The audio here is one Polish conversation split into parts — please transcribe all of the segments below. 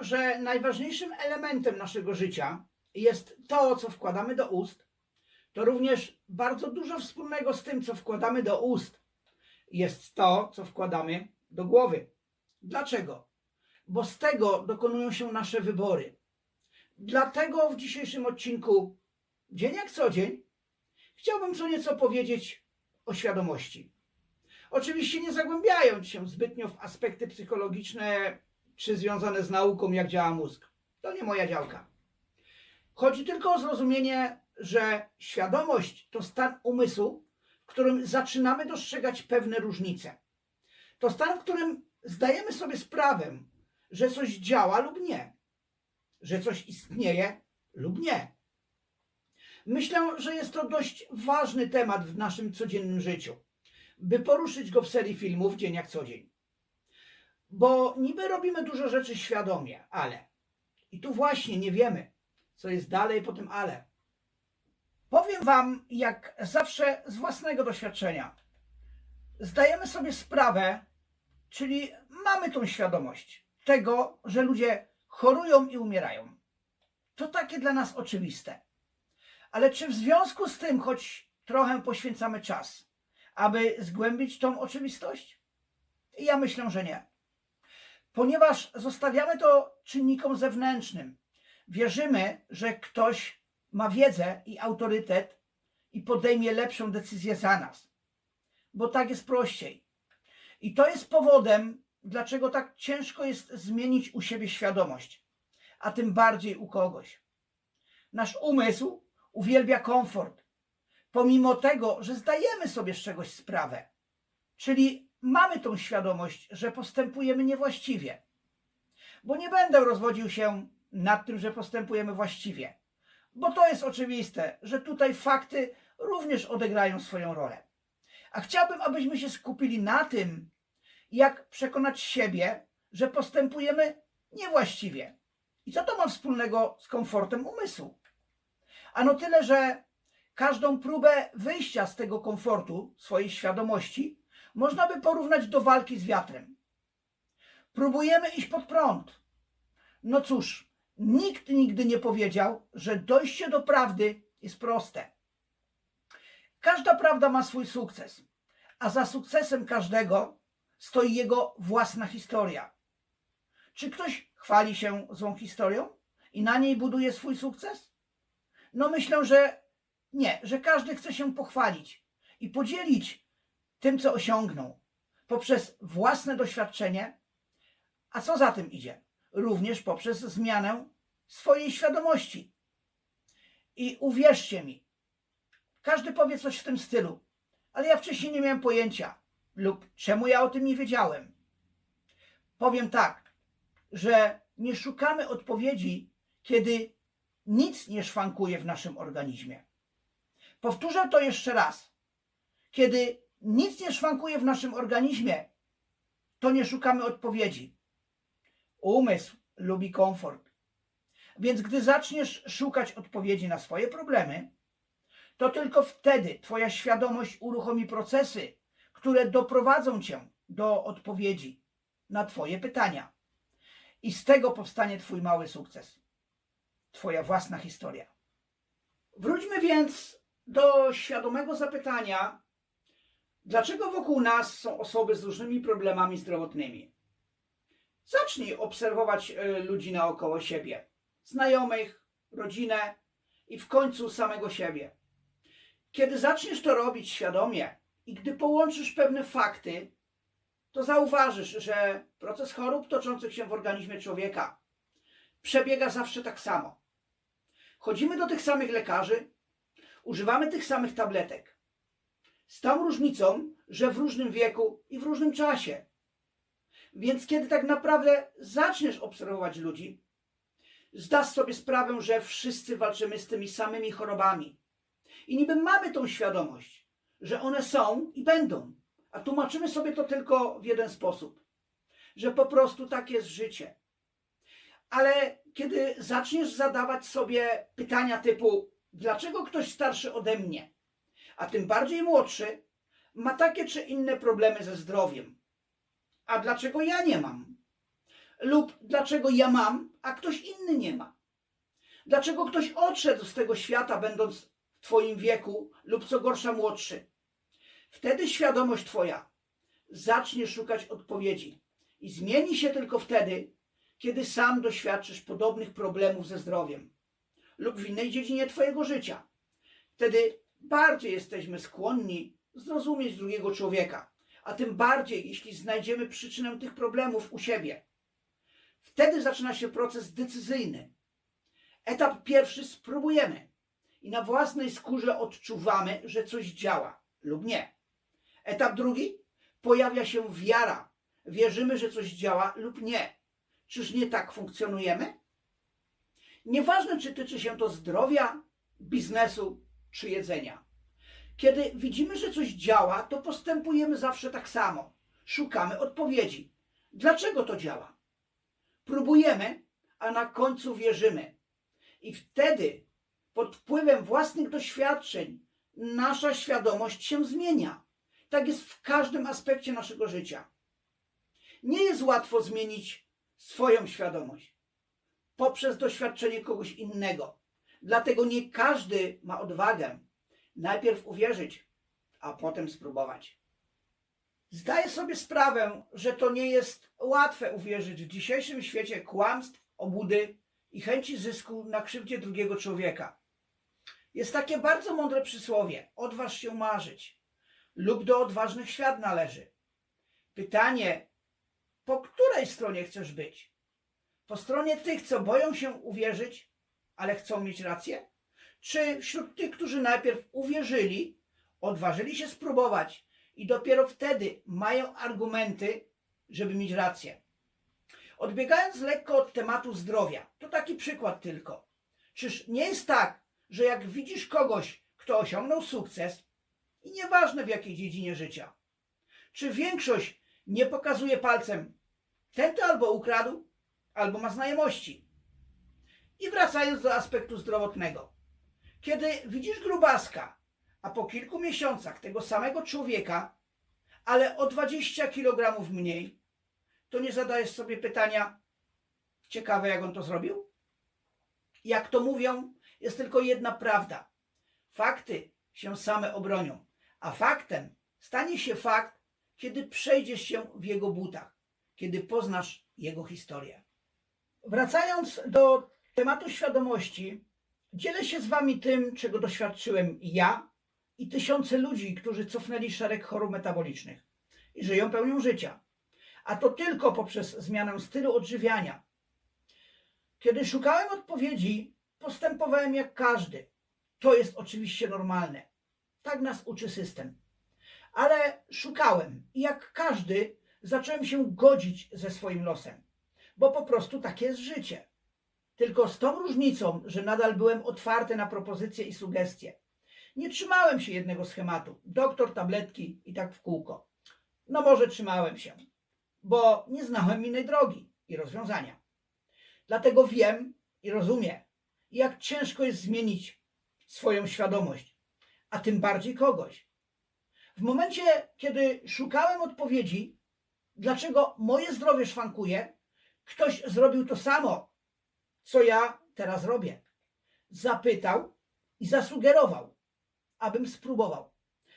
że najważniejszym elementem naszego życia jest to, co wkładamy do ust, to również bardzo dużo wspólnego z tym, co wkładamy do ust, jest to, co wkładamy do głowy. Dlaczego? Bo z tego dokonują się nasze wybory. Dlatego w dzisiejszym odcinku, dzień jak co dzień, chciałbym co nieco powiedzieć o świadomości. Oczywiście nie zagłębiając się zbytnio w aspekty psychologiczne czy związane z nauką, jak działa mózg. To nie moja działka. Chodzi tylko o zrozumienie, że świadomość to stan umysłu, w którym zaczynamy dostrzegać pewne różnice. To stan, w którym zdajemy sobie sprawę, że coś działa lub nie, że coś istnieje lub nie. Myślę, że jest to dość ważny temat w naszym codziennym życiu, by poruszyć go w serii filmów Dzień jak co dzień. Bo niby robimy dużo rzeczy świadomie, ale i tu właśnie nie wiemy, co jest dalej po tym ale. Powiem Wam, jak zawsze z własnego doświadczenia. Zdajemy sobie sprawę, czyli mamy tą świadomość tego, że ludzie chorują i umierają. To takie dla nas oczywiste. Ale czy w związku z tym, choć trochę poświęcamy czas, aby zgłębić tą oczywistość? Ja myślę, że nie. Ponieważ zostawiamy to czynnikom zewnętrznym. Wierzymy, że ktoś ma wiedzę i autorytet i podejmie lepszą decyzję za nas. Bo tak jest prościej. I to jest powodem, dlaczego tak ciężko jest zmienić u siebie świadomość, a tym bardziej u kogoś. Nasz umysł uwielbia komfort, pomimo tego, że zdajemy sobie z czegoś sprawę. Czyli mamy tą świadomość, że postępujemy niewłaściwie. Bo nie będę rozwodził się nad tym, że postępujemy właściwie, bo to jest oczywiste, że tutaj fakty również odegrają swoją rolę. A chciałbym, abyśmy się skupili na tym, jak przekonać siebie, że postępujemy niewłaściwie. I co to ma wspólnego z komfortem umysłu? Ano tyle, że każdą próbę wyjścia z tego komfortu swojej świadomości można by porównać do walki z wiatrem. Próbujemy iść pod prąd. No cóż, nikt nigdy nie powiedział, że dojście do prawdy jest proste. Każda prawda ma swój sukces, a za sukcesem każdego stoi jego własna historia. Czy ktoś chwali się złą historią i na niej buduje swój sukces? No myślę, że nie, że każdy chce się pochwalić i podzielić tym, co osiągnął, poprzez własne doświadczenie, a co za tym idzie? Również poprzez zmianę swojej świadomości. I uwierzcie mi, każdy powie coś w tym stylu, ale ja wcześniej nie miałem pojęcia, lub czemu ja o tym nie wiedziałem. Powiem tak, że nie szukamy odpowiedzi, kiedy nic nie szwankuje w naszym organizmie. Powtórzę to jeszcze raz. Kiedy nic nie szwankuje w naszym organizmie, to nie szukamy odpowiedzi. Umysł lubi komfort. Więc gdy zaczniesz szukać odpowiedzi na swoje problemy, to tylko wtedy Twoja świadomość uruchomi procesy, które doprowadzą Cię do odpowiedzi na Twoje pytania. I z tego powstanie Twój mały sukces. Twoja własna historia. Wróćmy więc do świadomego zapytania, dlaczego wokół nas są osoby z różnymi problemami zdrowotnymi. Zacznij obserwować e, ludzi naokoło siebie, znajomych, rodzinę i w końcu samego siebie. Kiedy zaczniesz to robić świadomie i gdy połączysz pewne fakty, to zauważysz, że proces chorób toczących się w organizmie człowieka przebiega zawsze tak samo. Chodzimy do tych samych lekarzy, używamy tych samych tabletek. Z tą różnicą, że w różnym wieku i w różnym czasie. Więc kiedy tak naprawdę zaczniesz obserwować ludzi, zdasz sobie sprawę, że wszyscy walczymy z tymi samymi chorobami. I niby mamy tą świadomość, że one są i będą. A tłumaczymy sobie to tylko w jeden sposób, że po prostu tak jest życie. Ale kiedy zaczniesz zadawać sobie pytania typu, dlaczego ktoś starszy ode mnie, a tym bardziej młodszy, ma takie czy inne problemy ze zdrowiem, a dlaczego ja nie mam? Lub dlaczego ja mam, a ktoś inny nie ma? Dlaczego ktoś odszedł z tego świata, będąc w Twoim wieku, lub co gorsza młodszy? Wtedy świadomość Twoja zacznie szukać odpowiedzi i zmieni się tylko wtedy, kiedy sam doświadczysz podobnych problemów ze zdrowiem lub w innej dziedzinie Twojego życia. Wtedy bardziej jesteśmy skłonni zrozumieć drugiego człowieka, a tym bardziej, jeśli znajdziemy przyczynę tych problemów u siebie. Wtedy zaczyna się proces decyzyjny. Etap pierwszy spróbujemy i na własnej skórze odczuwamy, że coś działa lub nie. Etap drugi pojawia się wiara. Wierzymy, że coś działa lub nie. Czyż nie tak funkcjonujemy? Nieważne, czy tyczy się to zdrowia, biznesu czy jedzenia. Kiedy widzimy, że coś działa, to postępujemy zawsze tak samo. Szukamy odpowiedzi. Dlaczego to działa? Próbujemy, a na końcu wierzymy. I wtedy, pod wpływem własnych doświadczeń, nasza świadomość się zmienia. Tak jest w każdym aspekcie naszego życia. Nie jest łatwo zmienić swoją świadomość poprzez doświadczenie kogoś innego. Dlatego nie każdy ma odwagę najpierw uwierzyć, a potem spróbować. Zdaję sobie sprawę, że to nie jest łatwe uwierzyć w dzisiejszym świecie kłamstw, obłudy i chęci zysku na krzywdzie drugiego człowieka. Jest takie bardzo mądre przysłowie: odważ się marzyć, lub do odważnych świat należy. Pytanie, po której stronie chcesz być? Po stronie tych, co boją się uwierzyć, ale chcą mieć rację? Czy wśród tych, którzy najpierw uwierzyli, odważyli się spróbować i dopiero wtedy mają argumenty, żeby mieć rację? Odbiegając lekko od tematu zdrowia, to taki przykład tylko. Czyż nie jest tak, że jak widzisz kogoś, kto osiągnął sukces, i nieważne w jakiej dziedzinie życia, czy większość nie pokazuje palcem, ten to albo ukradł, albo ma znajomości. I wracając do aspektu zdrowotnego. Kiedy widzisz grubaska, a po kilku miesiącach tego samego człowieka, ale o 20 kg mniej, to nie zadajesz sobie pytania, ciekawe jak on to zrobił? Jak to mówią, jest tylko jedna prawda. Fakty się same obronią, a faktem stanie się fakt, kiedy przejdziesz się w jego butach, kiedy poznasz jego historię. Wracając do tematu świadomości, dzielę się z Wami tym, czego doświadczyłem ja i tysiące ludzi, którzy cofnęli szereg chorób metabolicznych i żyją pełnią życia. A to tylko poprzez zmianę stylu odżywiania. Kiedy szukałem odpowiedzi, postępowałem jak każdy. To jest oczywiście normalne. Tak nas uczy system. Ale szukałem i jak każdy zacząłem się godzić ze swoim losem, bo po prostu takie jest życie. Tylko z tą różnicą, że nadal byłem otwarty na propozycje i sugestie. Nie trzymałem się jednego schematu. Doktor, tabletki i tak w kółko. No może trzymałem się, bo nie znałem innej drogi i rozwiązania. Dlatego wiem i rozumiem, jak ciężko jest zmienić swoją świadomość, a tym bardziej kogoś. W momencie, kiedy szukałem odpowiedzi, dlaczego moje zdrowie szwankuje, ktoś zrobił to samo, co ja teraz robię. Zapytał i zasugerował, abym spróbował.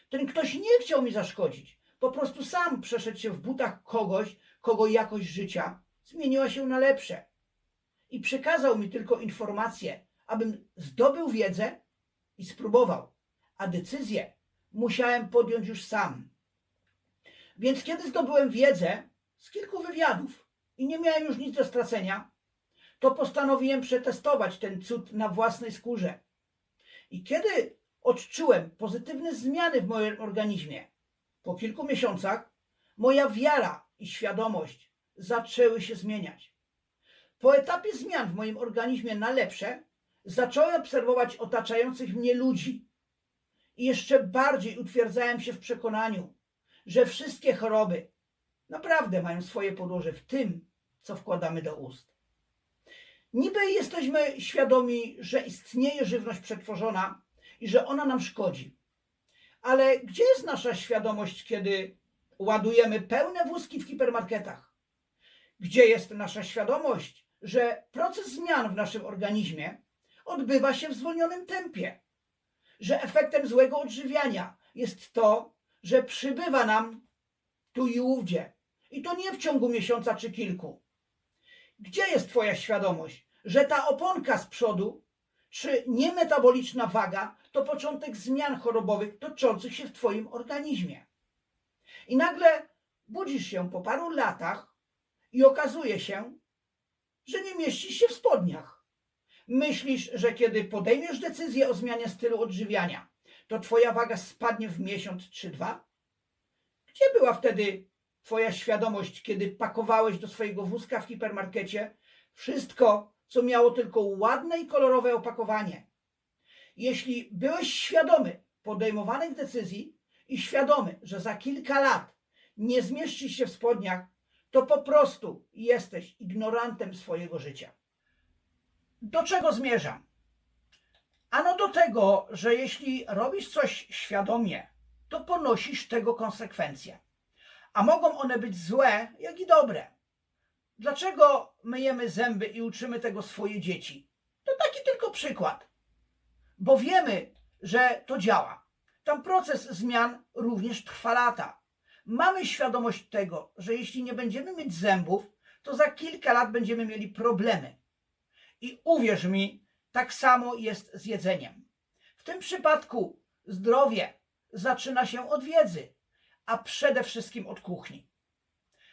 Ten ktoś nie chciał mi zaszkodzić. Po prostu sam przeszedł się w butach kogoś, kogo jakość życia zmieniła się na lepsze. I przekazał mi tylko informację, abym zdobył wiedzę i spróbował. A decyzję musiałem podjąć już sam. Więc kiedy zdobyłem wiedzę z kilku wywiadów i nie miałem już nic do stracenia, to postanowiłem przetestować ten cud na własnej skórze. I kiedy odczułem pozytywne zmiany w moim organizmie, po kilku miesiącach moja wiara i świadomość zaczęły się zmieniać. Po etapie zmian w moim organizmie na lepsze, zacząłem obserwować otaczających mnie ludzi i jeszcze bardziej utwierdzałem się w przekonaniu, że wszystkie choroby naprawdę mają swoje podłoże w tym, co wkładamy do ust. Niby jesteśmy świadomi, że istnieje żywność przetworzona i że ona nam szkodzi. Ale gdzie jest nasza świadomość, kiedy ładujemy pełne wózki w hipermarketach? Gdzie jest nasza świadomość, że proces zmian w naszym organizmie odbywa się w zwolnionym tempie, że efektem złego odżywiania jest to, że przybywa nam tu i ówdzie. I to nie w ciągu miesiąca czy kilku. Gdzie jest Twoja świadomość, że ta oponka z przodu, czy niemetaboliczna waga, to początek zmian chorobowych toczących się w Twoim organizmie? I nagle budzisz się po paru latach i okazuje się, że nie mieścisz się w spodniach. Myślisz, że kiedy podejmiesz decyzję o zmianie stylu odżywiania, to Twoja waga spadnie w miesiąc czy dwa? Gdzie była wtedy Twoja świadomość, kiedy pakowałeś do swojego wózka w hipermarkecie wszystko, co miało tylko ładne i kolorowe opakowanie? Jeśli byłeś świadomy podejmowanych decyzji i świadomy, że za kilka lat nie zmieścisz się w spodniach, to po prostu jesteś ignorantem swojego życia. Do czego zmierzam? Ano do tego, że jeśli robisz coś świadomie, to ponosisz tego konsekwencje. A mogą one być złe, jak i dobre. Dlaczego myjemy zęby i uczymy tego swoje dzieci? To taki tylko przykład. Bo wiemy, że to działa. Tam proces zmian również trwa lata. Mamy świadomość tego, że jeśli nie będziemy mieć zębów, to za kilka lat będziemy mieli problemy. I uwierz mi, tak samo jest z jedzeniem. W tym przypadku zdrowie zaczyna się od wiedzy, a przede wszystkim od kuchni.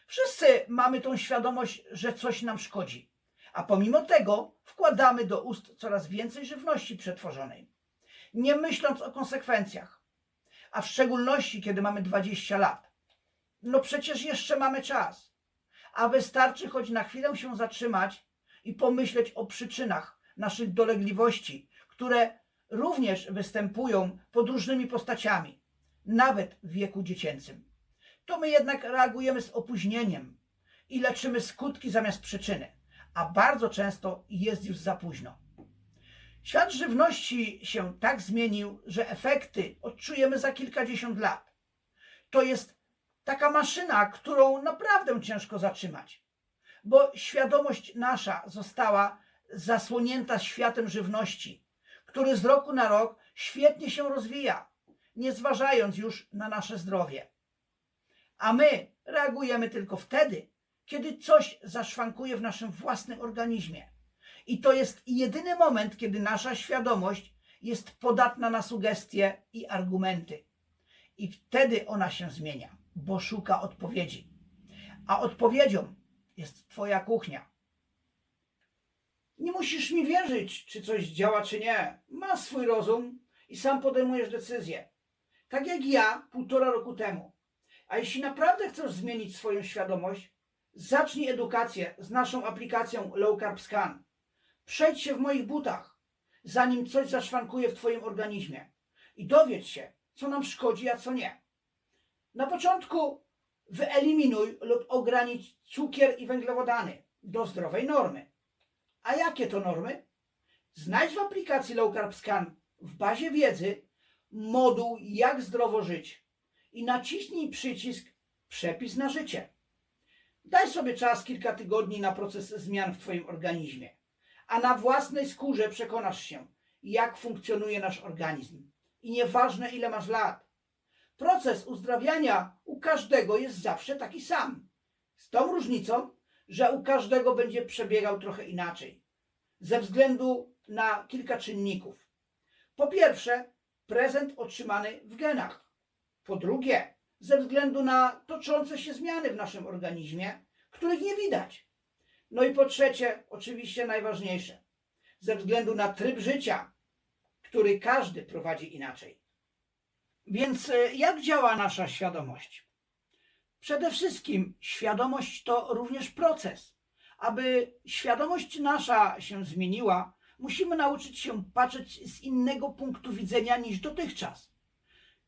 Wszyscy mamy tą świadomość, że coś nam szkodzi, a pomimo tego wkładamy do ust coraz więcej żywności przetworzonej, nie myśląc o konsekwencjach, a w szczególności kiedy mamy 20 lat. No przecież jeszcze mamy czas, a wystarczy choć na chwilę się zatrzymać i pomyśleć o przyczynach naszych dolegliwości, które również występują pod różnymi postaciami, nawet w wieku dziecięcym. To my jednak reagujemy z opóźnieniem i leczymy skutki zamiast przyczyny, a bardzo często jest już za późno. Świat żywności się tak zmienił, że efekty odczujemy za kilkadziesiąt lat. To jest taka maszyna, którą naprawdę ciężko zatrzymać, bo świadomość nasza została zasłonięta światem żywności, który z roku na rok świetnie się rozwija, nie zważając już na nasze zdrowie. A my reagujemy tylko wtedy, kiedy coś zaszwankuje w naszym własnym organizmie. I to jest jedyny moment, kiedy nasza świadomość jest podatna na sugestie i argumenty. I wtedy ona się zmienia, bo szuka odpowiedzi. A odpowiedzią jest Twoja kuchnia. Nie musisz mi wierzyć, czy coś działa, czy nie. Masz swój rozum i sam podejmujesz decyzję. Tak jak ja półtora roku temu. A jeśli naprawdę chcesz zmienić swoją świadomość, zacznij edukację z naszą aplikacją Low Carb Scan. Przejdź się w moich butach, zanim coś zaszwankuje w Twoim organizmie i dowiedz się, co nam szkodzi, a co nie. Na początku wyeliminuj lub ogranicz cukier i węglowodany do zdrowej normy. A jakie to normy? Znajdź w aplikacji Low Carb Scan w bazie wiedzy moduł Jak zdrowo żyć i naciśnij przycisk Przepis na życie. Daj sobie czas kilka tygodni na proces zmian w Twoim organizmie, a na własnej skórze przekonasz się, jak funkcjonuje nasz organizm. I nieważne ile masz lat. Proces uzdrawiania u każdego jest zawsze taki sam. Z tą różnicą, że u każdego będzie przebiegał trochę inaczej. Ze względu na kilka czynników. Po pierwsze, prezent otrzymany w genach. Po drugie, ze względu na toczące się zmiany w naszym organizmie, których nie widać. No i po trzecie, oczywiście najważniejsze, ze względu na tryb życia, który każdy prowadzi inaczej. Więc e, jak działa nasza świadomość? Przede wszystkim świadomość to również proces. Aby świadomość nasza się zmieniła, musimy nauczyć się patrzeć z innego punktu widzenia niż dotychczas.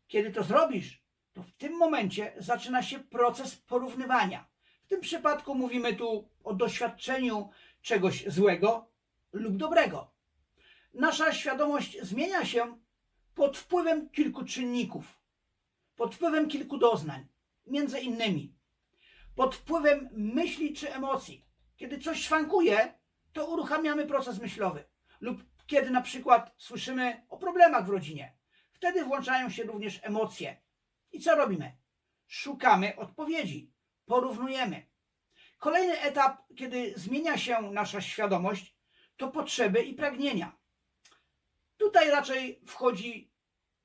Kiedy to zrobisz, to w tym momencie zaczyna się proces porównywania. W tym przypadku mówimy tu o doświadczeniu czegoś złego lub dobrego. Nasza świadomość zmienia się pod wpływem kilku czynników, pod wpływem kilku doznań, między innymi pod wpływem myśli czy emocji. Kiedy coś szwankuje, to uruchamiamy proces myślowy. Lub kiedy na przykład słyszymy o problemach w rodzinie, wtedy włączają się również emocje. I co robimy? Szukamy odpowiedzi, porównujemy. Kolejny etap, kiedy zmienia się nasza świadomość, to potrzeby i pragnienia. Tutaj raczej wchodzi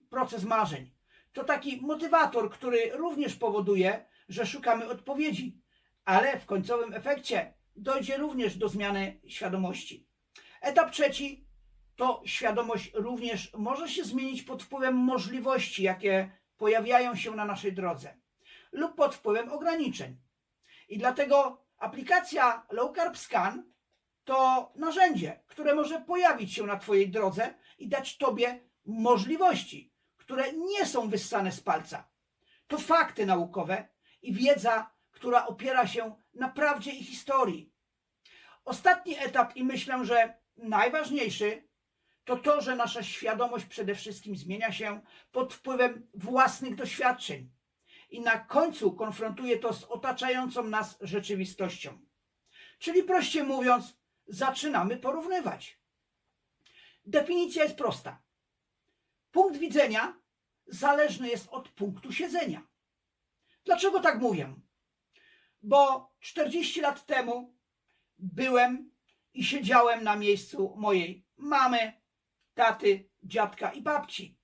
proces marzeń. To taki motywator, który również powoduje, że szukamy odpowiedzi, ale w końcowym efekcie dojdzie również do zmiany świadomości. Etap trzeci to świadomość również może się zmienić pod wpływem możliwości, jakie pojawiają się na naszej drodze, lub pod wpływem ograniczeń. I dlatego aplikacja Low Carb Scan to narzędzie, które może pojawić się na Twojej drodze i dać Tobie możliwości, które nie są wyssane z palca. To fakty naukowe i wiedza, która opiera się na prawdzie i historii. Ostatni etap, i myślę, że najważniejszy, to to, że nasza świadomość przede wszystkim zmienia się pod wpływem własnych doświadczeń i na końcu konfrontuje to z otaczającą nas rzeczywistością. Czyli prościej mówiąc, zaczynamy porównywać. Definicja jest prosta. Punkt widzenia zależny jest od punktu siedzenia. Dlaczego tak mówię? Bo 40 lat temu byłem i siedziałem na miejscu mojej mamy, taty, dziadka i babci,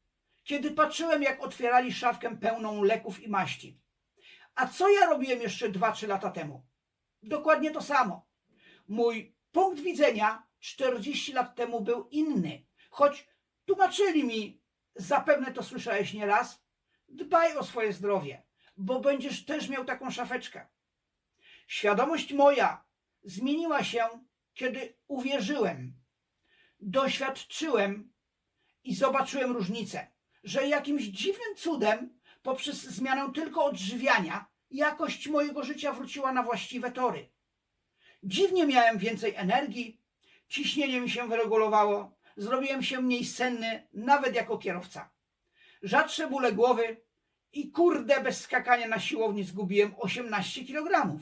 kiedy patrzyłem, jak otwierali szafkę pełną leków i maści. A co ja robiłem jeszcze 2-3 lata temu? Dokładnie to samo. Mój punkt widzenia 40 lat temu był inny, choć tłumaczyli mi, zapewne to słyszałeś nieraz, dbaj o swoje zdrowie, bo będziesz też miał taką szafeczkę. Świadomość moja zmieniła się, kiedy uwierzyłem, doświadczyłem i zobaczyłem różnicę, że jakimś dziwnym cudem, poprzez zmianę tylko odżywiania, jakość mojego życia wróciła na właściwe tory. Dziwnie miałem więcej energii, ciśnienie mi się wyregulowało, zrobiłem się mniej senny, nawet jako kierowca. Rzadsze bóle głowy i kurde bez skakania na siłowni zgubiłem 18 kg.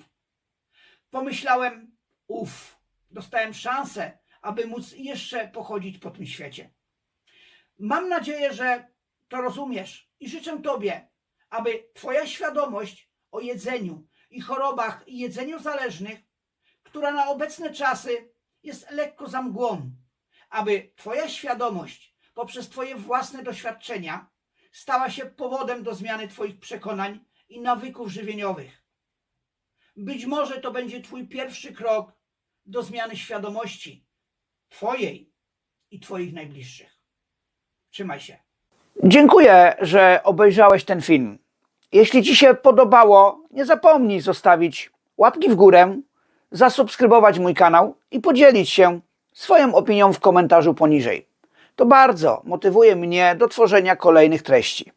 Pomyślałem, uff, dostałem szansę, aby móc jeszcze pochodzić po tym świecie. Mam nadzieję, że to rozumiesz i życzę Tobie, aby Twoja świadomość o jedzeniu i chorobach i jedzeniu zależnych, która na obecne czasy jest lekko za mgłą, aby Twoja świadomość poprzez Twoje własne doświadczenia stała się powodem do zmiany Twoich przekonań i nawyków żywieniowych. Być może to będzie Twój pierwszy krok do zmiany świadomości Twojej i Twoich najbliższych. Trzymaj się. Dziękuję, że obejrzałeś ten film. Jeśli Ci się podobało, nie zapomnij zostawić łapki w górę, zasubskrybować mój kanał i podzielić się swoją opinią w komentarzu poniżej. To bardzo motywuje mnie do tworzenia kolejnych treści.